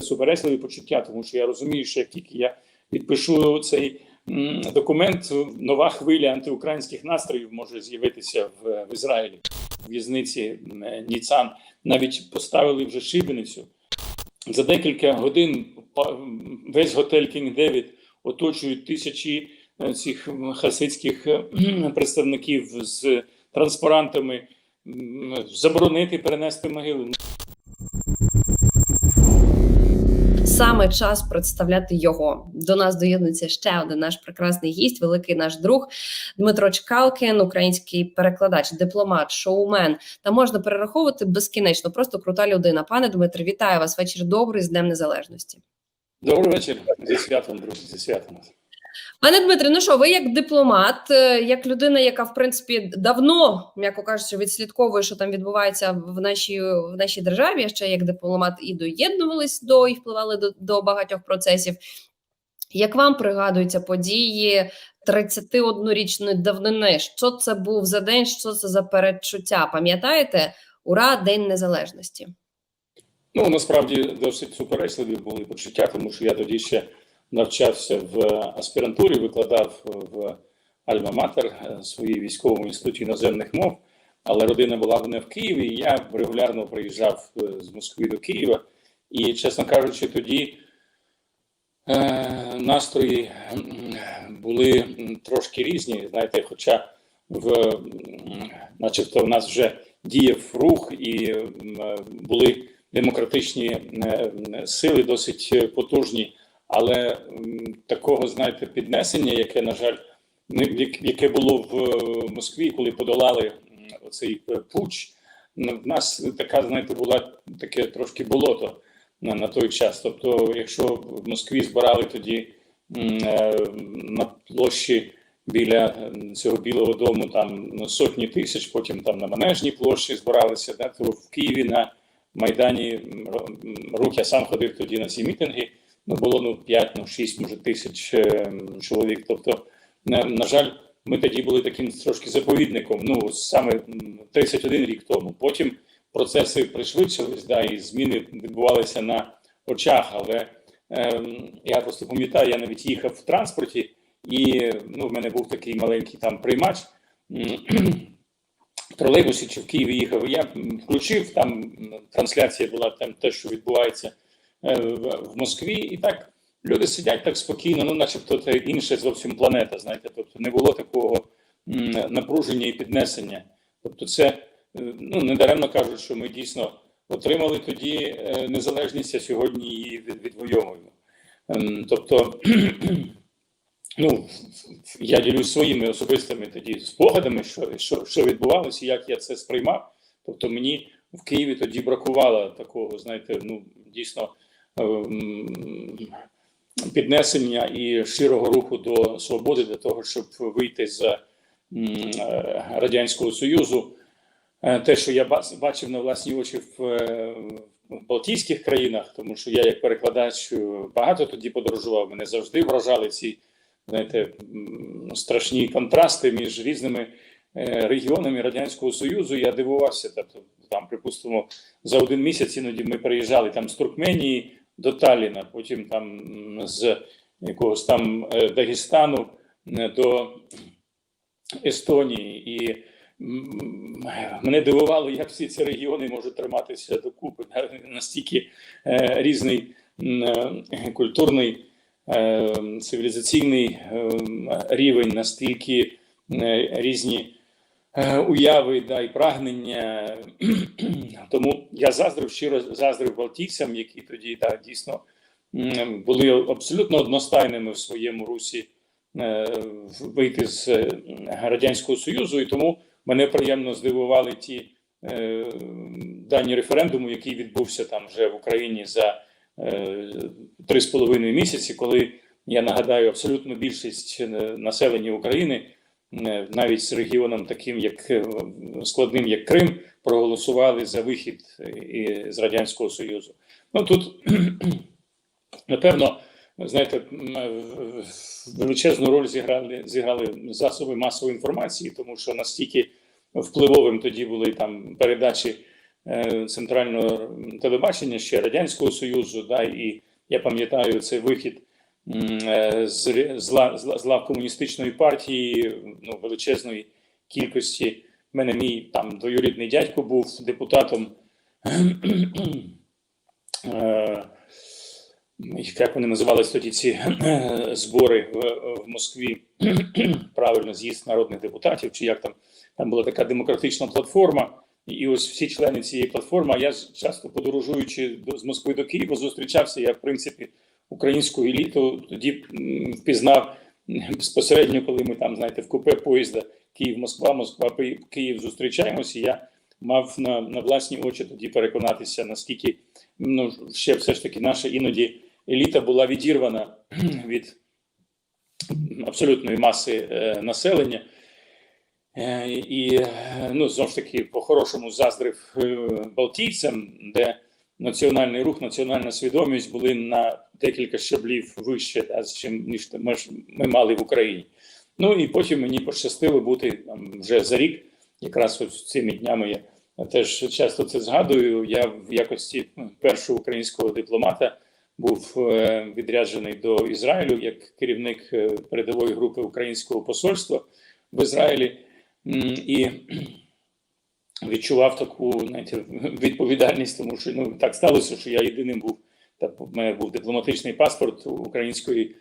суперечливі почуття, тому що я розумію, що як тільки я підпишу цей документ, нова хвиля антиукраїнських настроїв може з'явитися в, в Ізраїлі. В'язниці Ніцан навіть поставили вже шибеницю. За декілька годин весь готель Кінг Девід оточують тисячі е, цих хасидських е, представників з транспарантами заборонити перенести могили. Саме час представляти його. До нас доєднується ще один наш прекрасний гість, великий наш друг Дмитро Чкалкін, український перекладач, дипломат, шоумен. Та можна перераховувати безкінечно. Просто крута людина. Пане Дмитре, вітаю вас. Вечір добрий з Днем Незалежності. Добрий вечір. Зі святом, друзі, зі святом. Пане Дмитре, ну що, ви як дипломат, е, як людина, яка в принципі давно, м'яко кажучи, відслідковує, що там відбувається в нашій в нашій державі, ще як дипломат і доєднувались до і впливали до, до багатьох процесів. Як вам пригадуються події 31-річної давнини? Що це був за день? Що це за передчуття? Пам'ятаєте? Ура, День Незалежності. Ну насправді досить суперечливі були почуття, тому що я тоді ще навчався в аспірантурі, викладав в Альма-Матер своїй військовому інституті іноземних мов. Але родина була в мене в Києві, і я регулярно приїжджав е, з Москви до Києва. І, чесно кажучи, тоді е, настрої були трошки різні. Знаєте, хоча в начебто в нас вже діяв рух і були демократичні е, сили досить потужні, але такого, знаєте, піднесення, яке, на жаль, яке було в е, Москві, коли подолали оцей е, пуч, в нас така, знаєте, була таке трошки болото на, на той час. Тобто, якщо в Москві збирали тоді е, на площі біля цього білого дому там ну, сотні тисяч, потім там на Манежній площі збиралися, да, то в Києві на Майдані рух, я сам ходив тоді на ці мітинги, ну було ну 5, ну 6, може тисяч е, чоловік. Тобто, на, на жаль, ми тоді були таким трошки заповідником. Ну саме 31 рік тому. Потім процеси пришвидшились, да, і зміни відбувалися на очах. Але ем, я просто пам'ятаю, я навіть їхав в транспорті, і ну, в мене був такий маленький там приймач. В тролейбусі чи в Києві їхав. Я включив там трансляція була там те, що відбувається в, в Москві, і так люди сидять так спокійно, ну, начебто це інша зовсім планета. Знаєте, тобто не було такого напруження і піднесення. Тобто, це е, ну недаремно кажуть, що ми дійсно отримали тоді е, незалежність, а сьогодні її від- відвоюємо. Ем, Тобто, ну я ділюсь своїми особистими тоді спогадами, що, що, що відбувалося, як я це сприймав. Тобто, мені в Києві тоді бракувало такого, знаєте, ну дійсно піднесення і щирого руху до свободи для того, щоб вийти з е, радянського союзу. Е, Те, що я бачив на власні очі в, е, Балтійських країнах, тому що я як перекладач багато тоді подорожував, мене завжди вражали ці знаєте, страшні контрасти між різними регіонами Радянського Союзу. Я дивувався, тобто там, припустимо, за один місяць іноді ми переїжджали там з Туркменії до Талліна, потім там з якогось там е, Дагестану е, до Естонії. І мене дивувало, як всі ці регіони можуть триматися докупи. Настільки е, різний культурний, цивілізаційний рівень, настільки різні уяви да, і прагнення. Тому я заздрив, щиро заздрив балтійцям, які тоді да, дійсно були абсолютно одностайними в своєму русі е, вийти з е, Радянського Союзу, і тому мене приємно здивували ті е, дані референдуму, який відбувся там вже в Україні за е, три з половиною місяці, коли я нагадаю, абсолютно більшість е, населення України, е, навіть з регіоном таким як е, складним, як Крим, проголосували за вихід е, з Радянського Союзу. Ну тут напевно, знаєте, е, величезну роль зіграли зіграли засоби масової інформації, тому що настільки впливовим тоді були там передачі центрального телебачення ще Радянського Союзу. Да, і я пам'ятаю цей вихід з, ре- з, ла- з, ла- з лав комуністичної партії ну, величезної кількості. У мене мій там двоюрідний дядько був депутатом. Е, як вони називались тоді ці е, збори в, в Москві, правильно, з'їзд народних депутатів, чи як там, там була така демократична платформа. І ось всі члени цієї платформи, я часто подорожуючи до, з Москви до Києва, зустрічався. Я, в принципі, українську еліту тоді впізнав безпосередньо, коли ми там, знаєте, в купе поїзда Київ-Москва, Москва, Київ зустрічаємося. Я мав на, на власні очі тоді переконатися, наскільки ну, ще все ж таки наша іноді еліта була відірвана від абсолютної маси е, населення. Е, і ну, знову ж таки, по-хорошому заздрив е, Балтійцям, де національний рух, національна свідомість були на декілька щаблів вище, ніж ми мали в Україні. Ну і потім мені пощастило бути там, вже за рік, якраз ось цими днями я теж часто це згадую. Я в якості ну, першого українського дипломата був е, відряджений до Ізраїлю як керівник е, передової групи українського посольства в Ізраїлі і відчував таку знаєте, відповідальність, тому що ну так сталося, що я єдиним був. Та в мене був дипломатичний паспорт української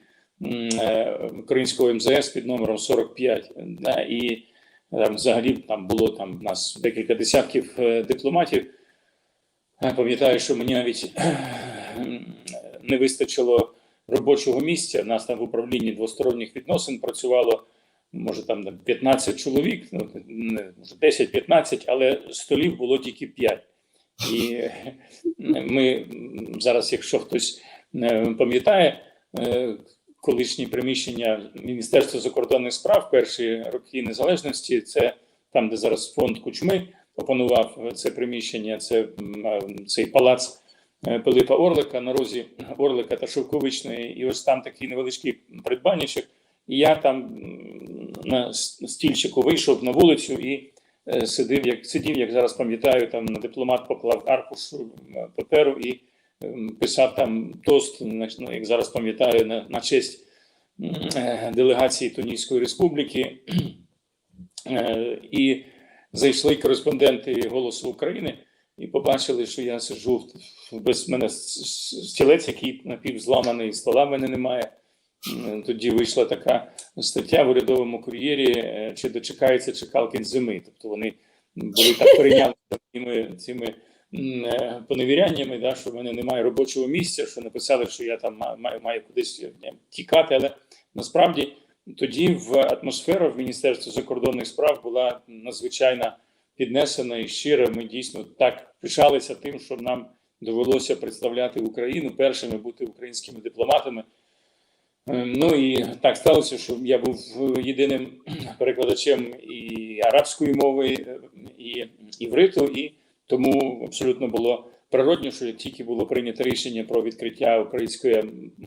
е, українського МЗС під номером 45. Да, і там взагалі там було там нас декілька десятків е, дипломатів. Е, Пам'ятаю, що мені навіть не вистачило робочого місця. У нас там в управлінні двосторонніх відносин працювало може там 15 чоловік, ну, не, може 10-15, але столів було тільки 5. І е, ми зараз, якщо хтось е, пам'ятає, е, колишні приміщення Міністерства закордонних справ перші роки незалежності, це там, де зараз фонд Кучми опанував це приміщення, це цей палац Пилипа Орлика на розі Орлика та Шовковичної, і ось там такий невеличкий придбанничок. І я там на стільчику вийшов на вулицю і сидів, як сидів, як зараз пам'ятаю, там на дипломат поклав аркуш паперу і ем, писав там тост, ну, як зараз пам'ятаю, на, на честь е, делегації Тунійської республіки. Е, І зайшли кореспонденти Голосу України і побачили, що я сиджу без мене стілець, який напівзламаний, стола мене немає. Тоді вийшла така стаття в урядовому кур'єрі, е, чи дочекається чекалки зими. Тобто вони були так перейняли цими, цими е, поневіряннями, да, що в мене немає робочого місця, що написали, що я там маю, маю кудись е, тікати. Але насправді тоді в атмосфера в Міністерстві закордонних справ була надзвичайно піднесена і щира. Ми дійсно так пишалися тим, що нам довелося представляти Україну першими бути українськими дипломатами. Е, Ну і так сталося, що я був єдиним перекладачем і арабської мови, е, і івриту, і тому абсолютно було природньо, що як тільки було прийнято рішення про відкриття української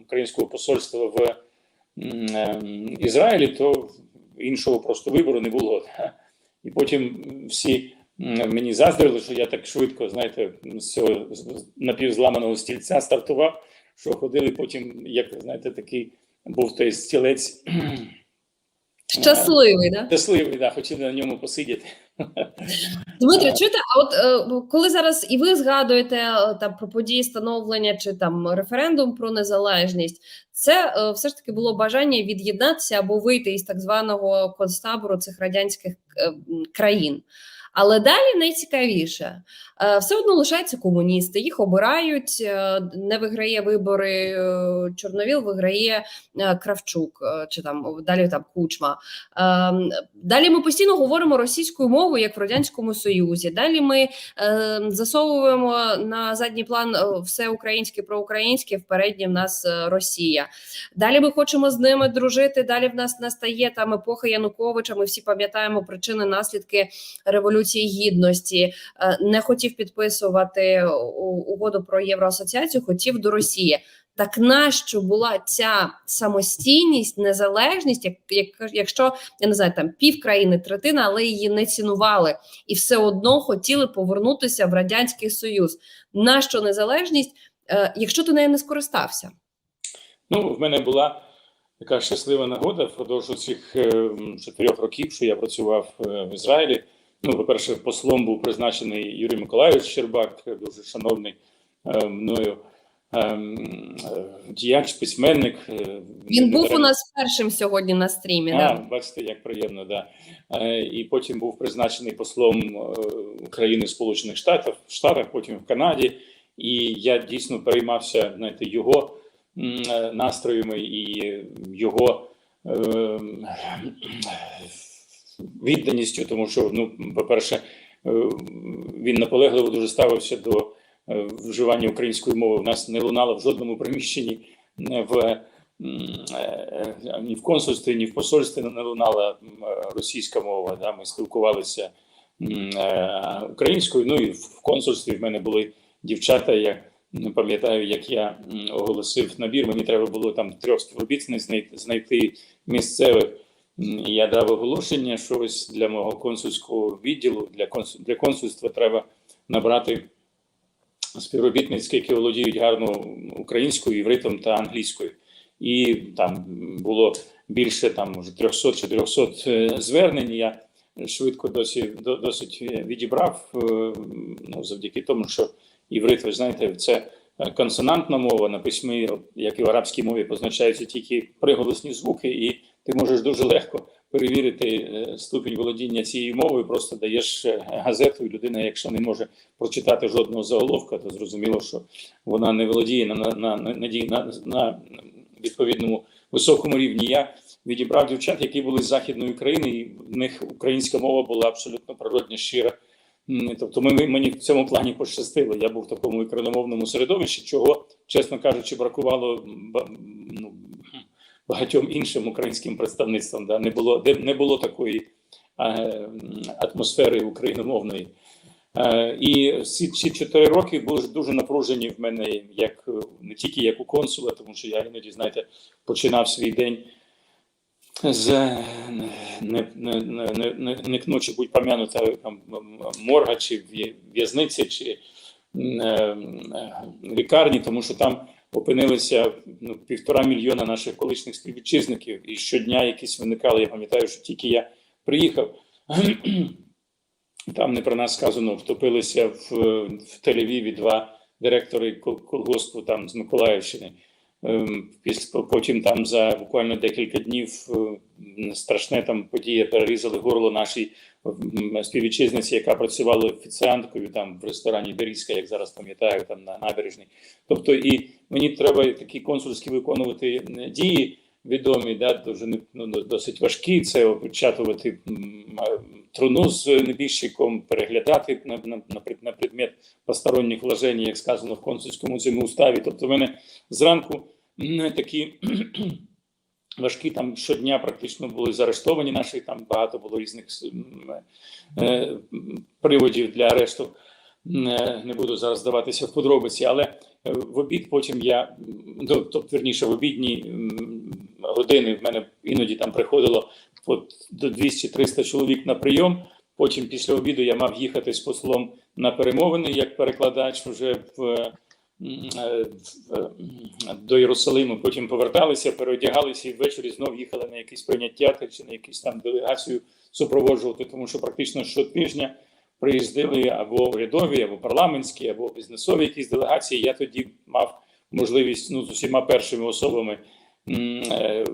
українського посольства в е, Ізраїлі, то іншого просто вибору не було. І потім всі мені заздрили, що я так швидко, знаєте, з цього напівзламаного стільця стартував, що ходили потім, як знаєте, такий був той стілець Щасливий, да? щасливий, да, хотіли на ньому посидіти. Дмитро, чуєте, а от е, коли зараз і ви згадуєте е, там про події становлення чи там референдум про незалежність, це е, все ж таки було бажання від'єднатися або вийти із так званого концтабору цих радянських е, країн. Але далі найцікавіше, Е, все одно лишаються комуністи, їх обирають, е, не виграє вибори е, Чорновіл, виграє Кравчук чи там далі там Кучма. Далі ми постійно говоримо російською мовою, як в радянському союзі. Далі ми засовуємо на задній план все українське проукраїнське. В передній в нас Росія. Далі ми хочемо з ними дружити. Далі в нас настає там епоха Януковича. Ми всі пам'ятаємо причини, наслідки революції гідності. Е, Не хотів підписувати угоду про євроасоціацію, хотів до Росії. Так нащо була ця самостійність, незалежність, як, як якщо я не знаю, там пів країни, третина, але її не цінували і все одно хотіли повернутися в радянський союз. Нащо незалежність, е, якщо ти нею не скористався? Ну, в мене була така щаслива нагода впродовж цих е, чотирьох років, що я працював в Ізраїлі. Ну, по-перше, послом був призначений Юрій Миколайович Щербак, е, дуже шановний е, мною ем, е, діяч, письменник. е, Він був у нас першим сьогодні на стрімі. а, Да. бачите, як приємно, да. Е, І потім був призначений послом е, України в Сполучених Штатах, Штатах, потім в Канаді. І я дійсно переймався знаєте, його е, настроями і його е, відданістю, тому що, ну, по-перше, е, він наполегливо дуже ставився до е, вживання української мови. У нас не лунало в жодному приміщенні е, в ні в консульстві, ні в посольстві не лунала російська мова. Да? Ми спілкувалися українською. Ну і в консульстві в мене були дівчата. Я пам'ятаю, як я оголосив набір. Мені треба було там трьох співробітниць знайти місцевих. Я дав оголошення, що ось для мого консульського відділу, для консуль, для консульства треба набрати співробітниць, які володіють гарно українською, івритом та англійською. І там було більше там може 300-400 е, звернень. Я швидко досі досить відібрав. е, Ну завдяки тому, що іврит, ви знаєте, це е, консонантна мова на письмі, як і в арабській мові, позначаються тільки приголосні звуки, і ти можеш дуже легко перевірити е, ступінь володіння цією мовою. Просто даєш е, газету, і людина, якщо не може прочитати жодного заголовка, то зрозуміло, що вона не володіє на, на, на, на, на, відповідному високому рівні. Я відібрав дівчат, які були з західної країни, і в них українська мова була абсолютно природня, щира. Тобто ми, мені в цьому плані пощастило. Я був в такому україномовному середовищі, чого, чесно кажучи, бракувало багатьом іншим українським представництвам. Да? Не було не було такої е, атмосфери україномовної. Е, І ці, ці чотири роки були дуже напружені в мене, як не тільки як у консула, тому що я іноді, знаєте, починав свій день з е, не, не, не, не, будь помянута там морга чи в'язниці, чи е, е, лікарні, тому що там опинилися ну, півтора мільйона наших колишніх співвітчизників, і щодня якісь виникали. Я пам'ятаю, що тільки я приїхав. Там не про нас сказано, втопилися в, в Тель-Авіві два директори кол- колгоспу там з Миколаївщини. Ем, Потім там за буквально декілька днів е, страшне там подія перерізали горло нашій співвітчизниці, яка працювала офіціанткою там в ресторані Берізька, як зараз пам'ятаю, там на набережній. Тобто, і мені треба такі консульські виконувати дії відомі, да, дуже ну, досить важкі. Це опечатувати труну з небіжчиком, переглядати на, на, на, предмет посторонніх вложень, як сказано в консульському цьому уставі. Тобто, в мене зранку такі важкі там щодня практично були заарештовані наші. Там багато було різних е, приводів для арешту. Е, Не буду зараз здаватися в подробиці, але е, в обід потім я м, ну, тобто, верніше, в обідні години в мене іноді там приходило от до 200-300 чоловік на прийом. Потім після обіду я мав їхати з послом на перемовини як перекладач вже в, до Єрусалиму. Потім поверталися, переодягалися і ввечері знов їхали на якесь прийняття чи на якусь там делегацію супроводжувати, тому що практично щотижня приїздили або урядові, або парламентські, або бізнесові якісь делегації. Я тоді мав можливість ну, з усіма першими особами е,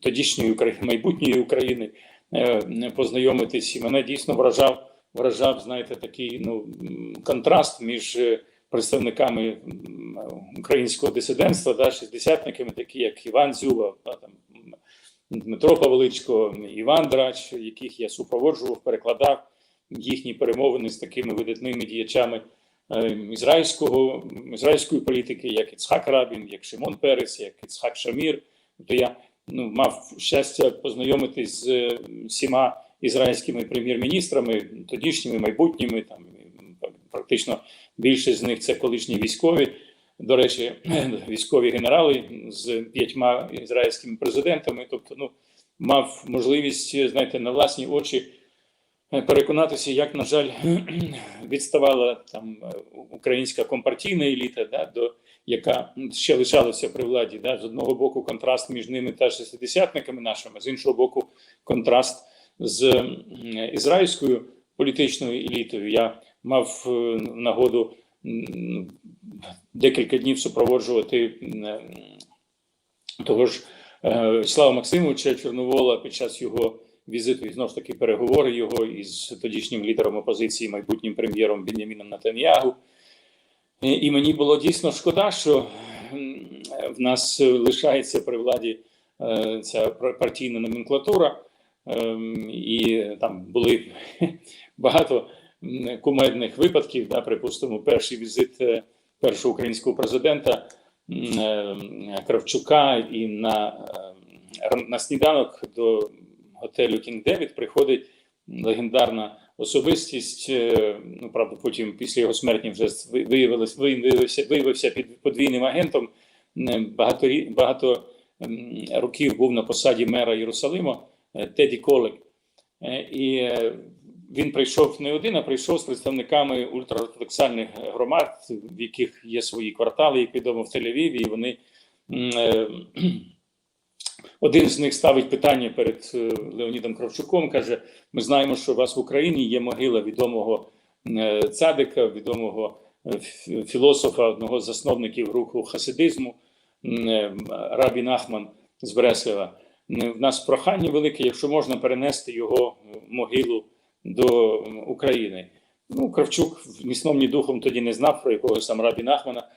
тодішньої України, майбутньої України е, познайомитись, і мене дійсно вражав, вражав, знаєте, такий ну контраст між е, представниками українського дисидентства, да, шістдесятниками, такі як Іван Зюба, да, там Дмитро Павличко, Іван Драч, яких я супроводжував, перекладав їхні перемовини з такими видатними діячами е, ізраїльського ізраїльської політики, як Іцхак Рабін, як Шимон Перес, як Іцхак Шамір. Тобто я ну, мав щастя познайомитись з е, всіма ізраїльськими прем'єр-міністрами, тодішніми, майбутніми, там практично більшість з них це колишні військові. до речі, військові генерали з п'ятьма ізраїльськими президентами. Тобто, ну мав можливість, знаєте, на власні очі е, переконатися, як, на жаль, відставала там е, українська компартійна еліта, да, до яка ще лишалася при владі. Да, з одного боку, контраст між ними та шестидесятниками нашими, з іншого боку, контраст з ізраїльською політичною елітою. Я мав е, нагоду декілька днів супроводжувати е, того ж е, Слава Максимовича Чорновола під час його візиту і знову ж таки переговори його із тодішнім лідером опозиції, майбутнім прем'єром Беняміном Натаньягу. І мені було дійсно шкода, що в нас лишається при владі ця пар- партійна номенклатура, Ем, і там були багато кумедних випадків. Да, припустимо, перший візит е, першого українського президента е, Кравчука і на, е, на сніданок до готелю Кінг Девід приходить легендарна особистість. е, Ну правда, потім після його смерті вже ви- виявилось, виявився, виявився під подвійним агентом. Е, Багато багато років був на посаді мера Єрусалима е, Теді Колик. Е, І е, він прийшов не один, а прийшов з представниками ультраортодоксальних громад, в яких є свої квартали, як відомо в Тель-Авіві, і вони е, один з них ставить питання перед е, Леонідом Кравчуком. каже: Ми знаємо, що у вас в Україні є могила відомого е, цадика, відомого філософа, одного з засновників руху хасидизму, Рабі Нахман з Бреслева. В нас прохання велике, якщо можна перенести його могилу до України. Ну, Кравчук ні сном, ні духом тоді не знав про якогось там Рабі Нахмана.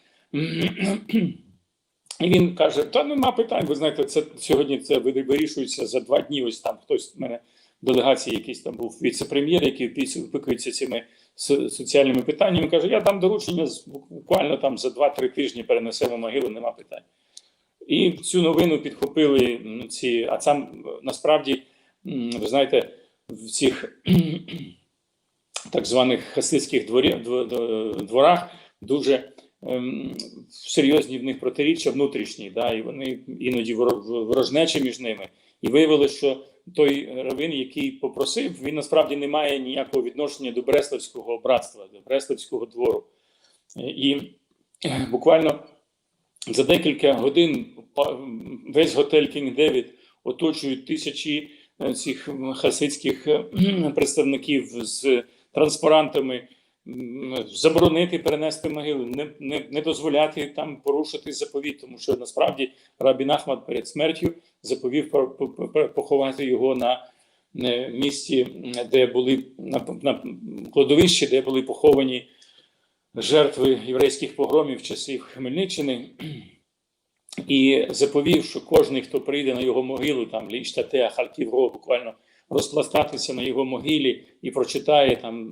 І він каже: Та нема питань. Ви знаєте, це сьогодні це вирішується за два дні. Ось там хтось в мене делегації, якийсь там був віце-прем'єр, який опікується цими соціальними питаннями. Каже: Я дам доручення буквально там за 2-3 тижні перенесемо могилу, нема питань. І цю новину підхопили ці. А сам насправді, ви знаєте, цих так званих хасидських дворах дуже ем, серйозні в них протиріччя внутрішні, да, і вони іноді ворожнечі між ними. І виявилося, що той равин, який попросив, він насправді не має ніякого відношення до Бреславського братства, до Бреславського двору. І буквально за декілька годин весь готель Кінг Девід оточують тисячі цих хасидських представників з транспарантами заборонити перенести могилу, не, не, не дозволяти там порушити заповіт, тому що насправді Рабін Ахмад перед смертю заповів по- по- по- поховати його на е, місці, де були на, на кладовищі, де були поховані жертви єврейських погромів часів Хмельниччини. І заповів, що кожен, хто прийде на його могилу, там Лінштатеа, Харківго, буквально розпластатися на його могилі і прочитає там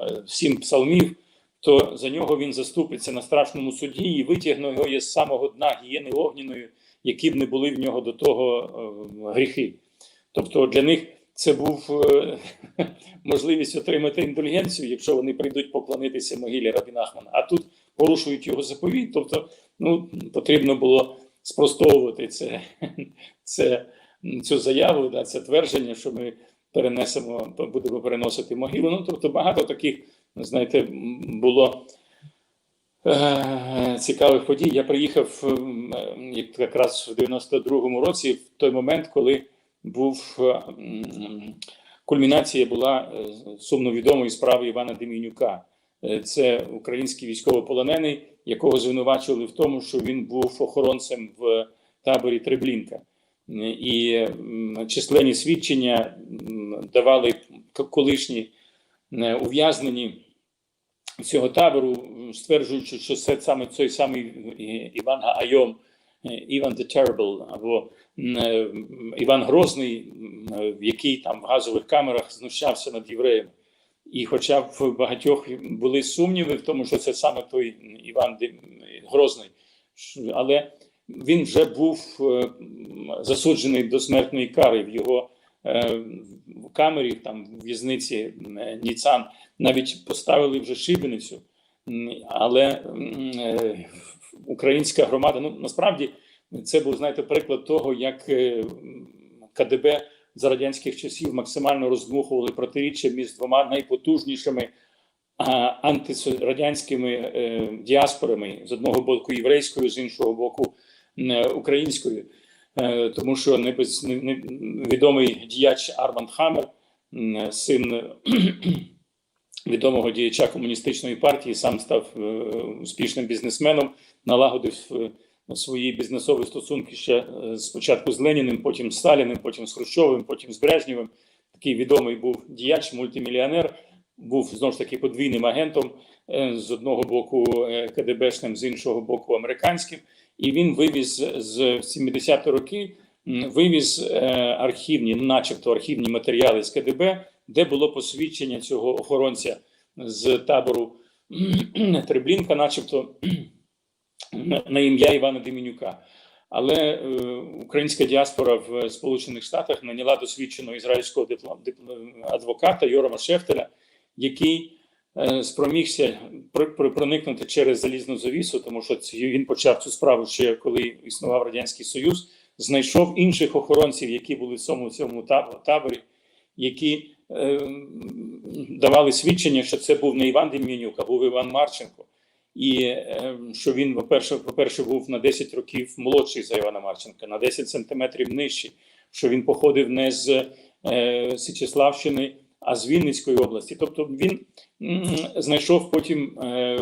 е, сім псалмів, то за нього він заступиться на страшному суді і витягне його із самого дна гієни огняної, які б не були в нього до того е, гріхи. Тобто для них це був е, можливість отримати індульгенцію, якщо вони прийдуть поклонитися могилі Рабіна Ахмана. А тут порушують його заповідь. Тобто, ну потрібно було спростовувати це, це цю заяву, да, це твердження, що ми перенесемо, будемо переносити могилу. Ну тобто багато таких, знаєте, було. е, Цікавих подій. Я приїхав якраз в 92-му році, в той момент, коли був кульмінація була е, сумно відомої справи Івана Демінюка. Е, Це український військовополонений, якого звинувачували в тому, що він був охоронцем в таборі Треблінка. І численні свідчення давали колишні е, ув'язнені цього табору, стверджуючи, що це саме той самий е, Іван Айом, Іван the Terrible, або е, Іван Грозний, е, який там в газових камерах знущався над євреями. І хоча в багатьох були сумніви в тому, що це саме той Іван Грозний, але він вже був е, засуджений до смертної кари в його е, в камері, там в в'язниці е, Ніцан, навіть поставили вже шибеницю, але українська громада. Ну насправді це був знаєте приклад того, як КДБ за радянських часів максимально роздмухували протиріччя між двома найпотужнішими антирадянськими е, діаспорами з одного боку єврейською, з іншого боку е, українською. Е, тому що не діяч Арманд Хамер, син відомого діяча комуністичної партії, сам став успішним бізнесменом, налагодив свої бізнесові стосунки ще е, спочатку з Леніним, потім з Сталіним, потім з Хрущовим, потім з Брежнєвим. Такий відомий був діяч, мультимільйонер, був знову ж таки подвійним агентом е, з одного боку е, КДБшним, з іншого боку американським. І він вивіз з 70-ті роки, вивіз архівні, начебто архівні матеріали з КДБ, де було посвідчення цього охоронця з табору Треблінка, начебто на ім'я Івана Деменюка. Але е, українська діаспора в Сполучених Штатах наняла досвідченого ізраїльського диплом, диплом, адвоката Йорама Шефтеля, який е, спромігся пр- пр- проникнути через залізну завісу, тому що ці- він почав цю справу ще коли існував радянський союз. Знайшов інших охоронців, які були в цьому цьому таборі, які е, давали свідчення, що це був не Іван Дем'янюк, а був Іван Марченко. І е, що він, по-перше, по-перше, був на 10 років молодший за Івана Марченка, на 10 сантиметрів нижчий, що він походив не з е, Січеславщини, а з Вінницької області. Тобто він знайшов потім е,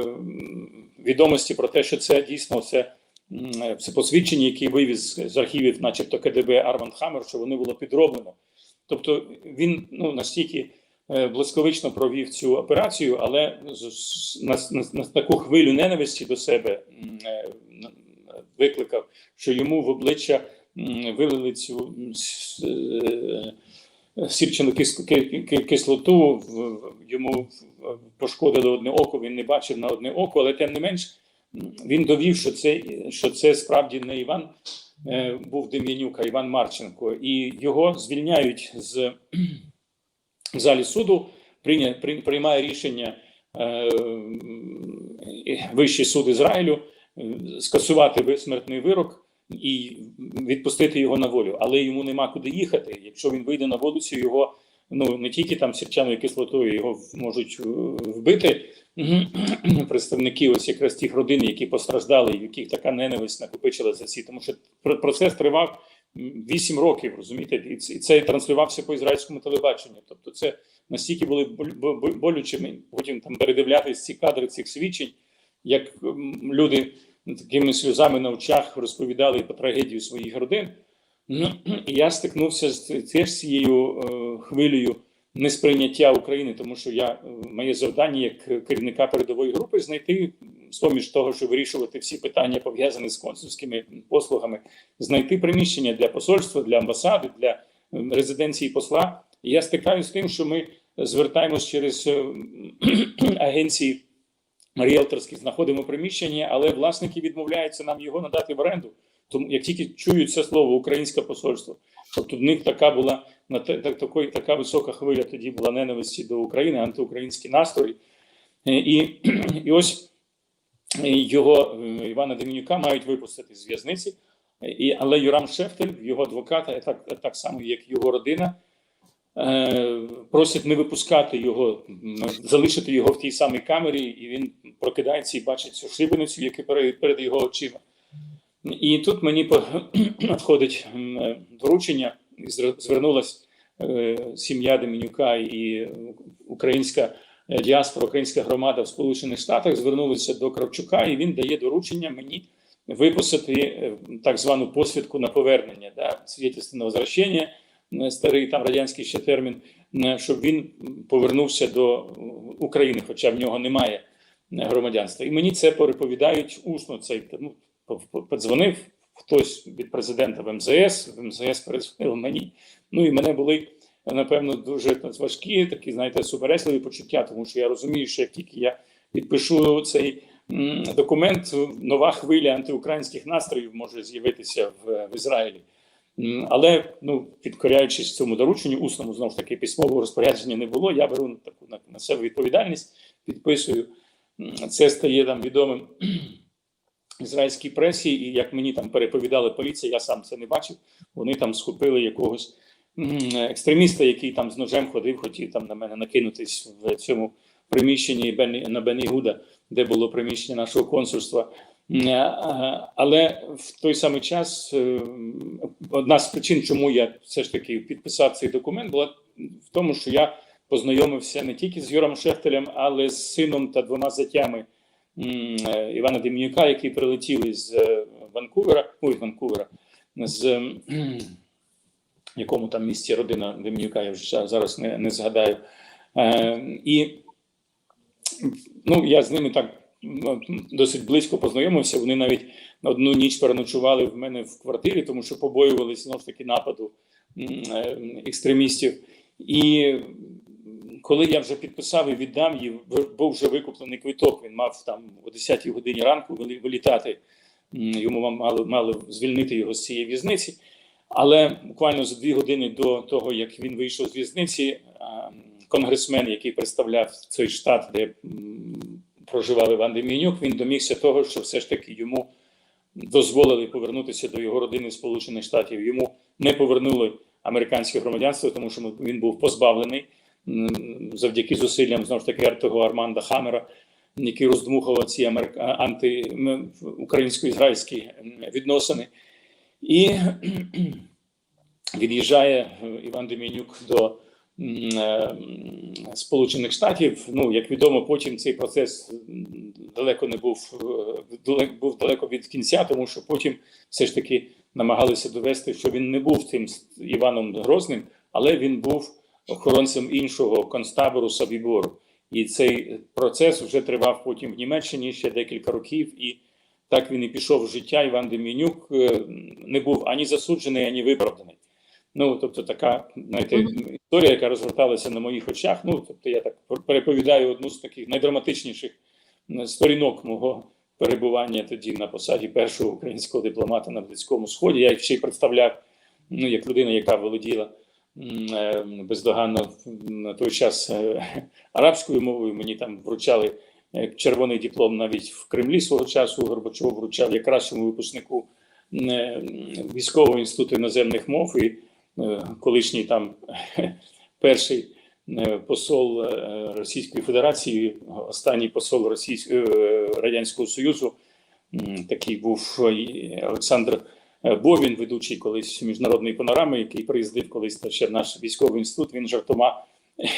відомості про те, що це дійсно це, це посвідчення, яке вивіз з архівів, начебто КДБ Арманд Хаммер, що вони було підроблено. Тобто він ну, настільки блискавично провів цю операцію, але на, на, на таку хвилю ненависті до себе е, викликав, що йому в обличчя вилили цю е, сірчану кис- ки- ки- кислоту, йому пошкодили одне око, він не бачив на одне око, але тим не менш він довів, що це, що це справді не Іван е, був Дем'янюк, а Іван Марченко, і його звільняють з в залі суду, прийня- при- приймає рішення е, Вищий суд Ізраїлю е, скасувати смертний вирок і відпустити його на волю. Але йому нема куди їхати. Якщо він вийде на вулицю, його ну не тільки там сірчаною кислотою його можуть е, вбити. Представники ось якраз тих родин, які постраждали, в яких така ненависть накопичилася всі, тому що пр- процес тривав вісім років, розумієте, і це- транслювався по ізраїльському телебаченню. Тобто, це настільки були болючими. Потім там передивлятися ці кадри цих свідчень, як люди такими сльозами на очах розповідали про трагедію своїх родин. Ну, і я стикнувся з теж цією е, хвилею несприйняття України, тому що я е, моє завдання як керівника передової групи знайти з-поміж того, що вирішувати всі питання пов'язані з консульськими послугами, знайти приміщення для посольства, для амбасади, для е, резиденції посла. Я стикаюся з тим, що ми звертаємось через е, агенції ріелторські, знаходимо приміщення, але власники відмовляються нам його надати в оренду. Тому як тільки чують це слово українське посольство, тобто в них така була на так, такої, така висока хвиля тоді була ненависті до України, антиукраїнські настрої. Е, І, і ось його е, Івана Демінюка мають випустити з в'язниці. Але Юрам Шефтель, його адвоката, так, так само як його родина, е, просять не випускати його, залишити його в тій самій камері, і він прокидається і бачить цю шибеницю, яка перед, його очима. І тут мені надходить е, доручення, е, сім'я Деменюка і українська діаспора, українська громада в Сполучених Штатах звернулися до Кравчука, і він дає доручення мені виписати е, так звану посвідку на повернення, да, свідчення на возвращення, е, старий там радянський ще термін, е, щоб він повернувся до України, хоча в нього немає е, громадянства. І мені це переповідають усно. Цей ну, по- по- подзвонив хтось від президента в МЗС, в МЗС перезвонив мені. Ну і мене були напевно дуже важкі, такі, знаєте, суперечливі почуття, тому що я розумію, що як тільки я підпишу цей документ, нова хвиля антиукраїнських настроїв може з'явитися в, в Ізраїлі. Але ну, підкоряючись цьому дорученню, усному знову ж таки письмового розпорядження не було. Я беру таку на, на себе відповідальність, підписую. Це стає там відомим ізраїльській пресі, і як мені там переповідали поліція, я сам це не бачив. Вони там схопили якогось екстреміста, який там з ножем ходив, хотів там на мене накинутись в цьому приміщенні Бен- на Бен Гуда, де було приміщення нашого консульства. Але в той самий час е, одна з причин, чому я все ж таки підписав цей документ, була в тому, що я познайомився не тільки з Юром Шехтелем, але з сином та двома зятями е, Івана Дем'янюка, які прилетіли з е, Ванкувера, ой, Ванкувера, з в якому там місті родина Дем'янюка, я вже зараз не, не згадаю. Е, і ну, я з ними так ну, досить близько познайомився. Вони навіть на одну ніч переночували в мене в квартирі, тому що побоювалися знову ж таки нападу е, екстремістів. І коли я вже підписав і віддам в- був вже викуплений квиток. Він мав там о 10-й годині ранку вилітати. Йому мали, мали звільнити його з цієї в'язниці. Але буквально за дві години до того, як він вийшов з в'язниці, конгресмен, який представляв цей штат, де проживав Іван Дем'янюк, він домігся того, що все ж таки йому дозволили повернутися до його родини Сполучених Штатів. Йому не повернули американське громадянство, тому що він був позбавлений завдяки зусиллям знову ж таки того Арманда Хамера, який роздмухував ці анти... українсько ізраїльські відносини. І від'їжджає Іван Дем'янюк до е, Сполучених Штатів. Ну, як відомо, потім цей процес далеко не був, е, був далеко від кінця, тому що потім все ж таки намагалися довести, що він не був тим Іваном Грозним, але він був охоронцем іншого концтабору Сабібору. І цей процес вже тривав потім в Німеччині ще декілька років. І так він і пішов в життя. Іван Дем'янюк е, не був ані засуджений, ані виправданий. Ну, тобто, така знаєте, історія, яка розгорталася на моїх очах. Ну, тобто, я так переповідаю одну з таких найдраматичніших сторінок мого перебування тоді на посаді першого українського дипломата на Близькому Сході. Я їх ще й представляв ну, як людина, яка володіла е, бездоганно на той час е, арабською мовою. Мені там вручали червоний диплом навіть в Кремлі свого часу. Горбачов вручав як кращому випускнику е, військового інституту іноземних мов і е, колишній там перший е, посол е, Російської Федерації, останній посол Російського е, Радянського Союзу. Такий був е, Олександр е, Бовін, ведучий колись міжнародної панорами, який приїздив колись та ще наш військовий інститут. Він жартома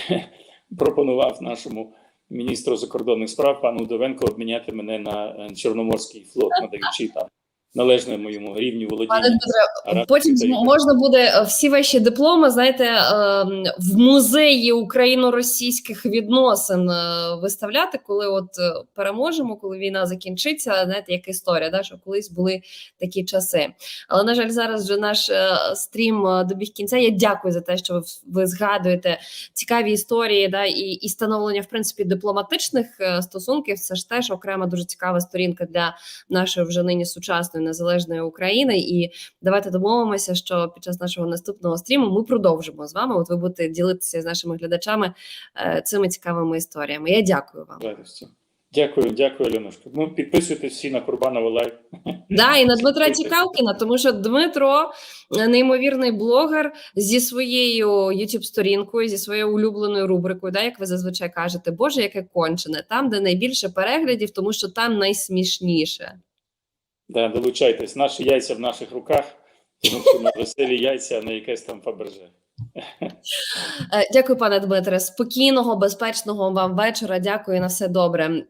пропонував нашому міністру закордонних справ пану Довенко обміняти мене на е, Чорноморський флот, надаючи там належне моєму рівню Пане володіння. Дмитре, потім можна буде е, всі ваші дипломи, знаєте, ем, в музеї україно-російських відносин е, виставляти, коли от е, переможемо, коли війна закінчиться. Знаєте, як історія, да, що колись були такі часи. Але на жаль, зараз вже наш стрім добіг кінця. Я дякую за те, що ви, ви згадуєте цікаві історії, да, і, і становлення в принципі дипломатичних стосунків. Це ж теж окрема дуже цікава сторінка для нашої вже нині сучасної незалежної України. І давайте домовимося, що під час нашого наступного стріму ми продовжимо з вами. От ви будете ділитися з нашими глядачами е, цими цікавими історіями. Я дякую вам. Дякую, дякую, Альонушка. Ну, підписуйтесь всі на Курбанова лайв. Да, і на Дмитра Цікавкіна, тому що Дмитро е, неймовірний блогер зі своєю youtube сторінкою, зі своєю улюбленою рубрикою, да, як ви зазвичай кажете, Боже, яке кончене, там, де найбільше переглядів, тому що там найсмішніше. Да, долучайтесь. Наші яйця в наших руках, тому що на веселі яйця, а не якесь там Фаберже. Е, Дякую, пане Дмитре. Спокійного, безпечного вам вечора. Дякую на все добре.